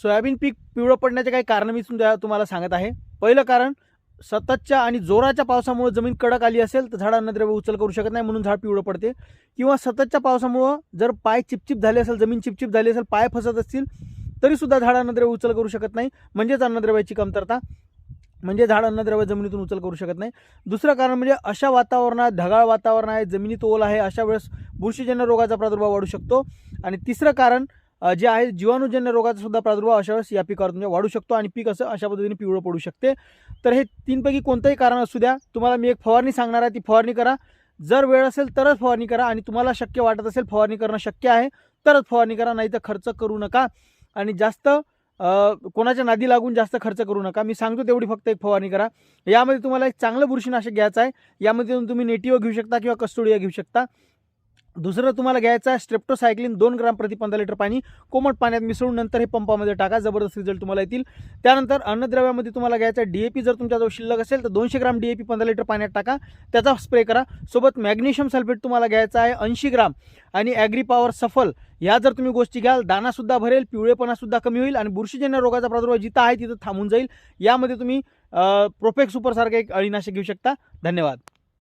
Soybean पीक पिवळं पडण्याचे काही कारण मी तुम्हाला सांगत आहे. पहिलं कारण सततच्या आणि जोराच्या पावसामुळे जमीन कडक आली असेल तर झाडांना अन्नद्रव्य उचल करू शकत नाही म्हणून झाड पिवळं पडते. किंवा सततच्या पावसामुळं जर पाय चिपचिप झाले असेल जमीन चिपचिप झाली असेल पाय फसत असतील तरीसुद्धा झाड अन्नद्रव्य उचल करू शकत नाही म्हणजेच अन्नद्रव्याची कमतरता. म्हणजे झाड अन्नद्रव्य जमिनीतून उचल करू शकत नाही. दुसरं कारण म्हणजे अशा वातावरणात ढगाळ वातावरण आहे जमिनीत ओल आहे अशा वेळेस बुरशीजन्य रोगाचा प्रादुर्भाव वाढू शकतो. आणि तिसरं कारण जे आहे जीवाणूजन्य रोगाचा सुद्धा प्रादुर्भाव अशा वेळेस या पिकावर तुमच्या वाढू शकतो आणि पीक असं अशा पद्धतीने पिवळं पडू शकते. तर हे तीनपैकी कोणतंही कारण असू द्या तुम्हाला मी एक फवारणी सांगणार आहे ती फवारणी करा. जर वेळ असेल तरच फवारणी करा आणि तुम्हाला शक्य वाटत असेल फवारणी करणं शक्य आहे तरच फवारणी करा नाही तर खर्च करू नका. आणि जास्त कोणाच्या नादी लागून जास्त खर्च करू नका. मी सांगतो तेवढी फक्त एक फवारणी करा. यामध्ये तुम्हाला एक चांगलं बुरशीनाशक घ्यायचं आहे. यामध्ये तुम्ही नेटिव्ह घेऊ शकता किंवा कस्तुडिया घेऊ शकता. दुसरं तुम्हाला घ्यायचं आहे स्ट्रेप्टोसायक्लिन दोन ग्राम प्रति पंधरा लिटर पाणी. कोमट पाण्यात मिसळून नंतर हे पंपामध्ये टाका जबरदस्त रिझल्ट तुम्हाला येतील. त्यानंतर अन्नद्रव्यामध्ये तुम्हाला घ्यायचं आहे डी ए पी जर तुमच्याजवळ शिल्लक असेल तर दोनशे ग्राम डी ए पी पंधरा लिटर पाण्यात टाका. त्याचा स्प्रे करा. सोबत मॅग्नेशियम सल्फेट तुम्हाला घ्यायचा आहे ऐंशी ग्राम. आणि ॲग्री पॉवर सफल या जर तुम्ही गोष्टी घ्याल दानासुद्धा भरेल पिवळेपणासुद्धा कमी होईल आणि बुरशीजन्य रोगाचा प्रादुर्भाव जिथं आहे तिथं थांबून जाईल. यामध्ये तुम्ही प्रोफेक्ट सुपरसारखं एक अळीनाशक घेऊ शकता. धन्यवाद.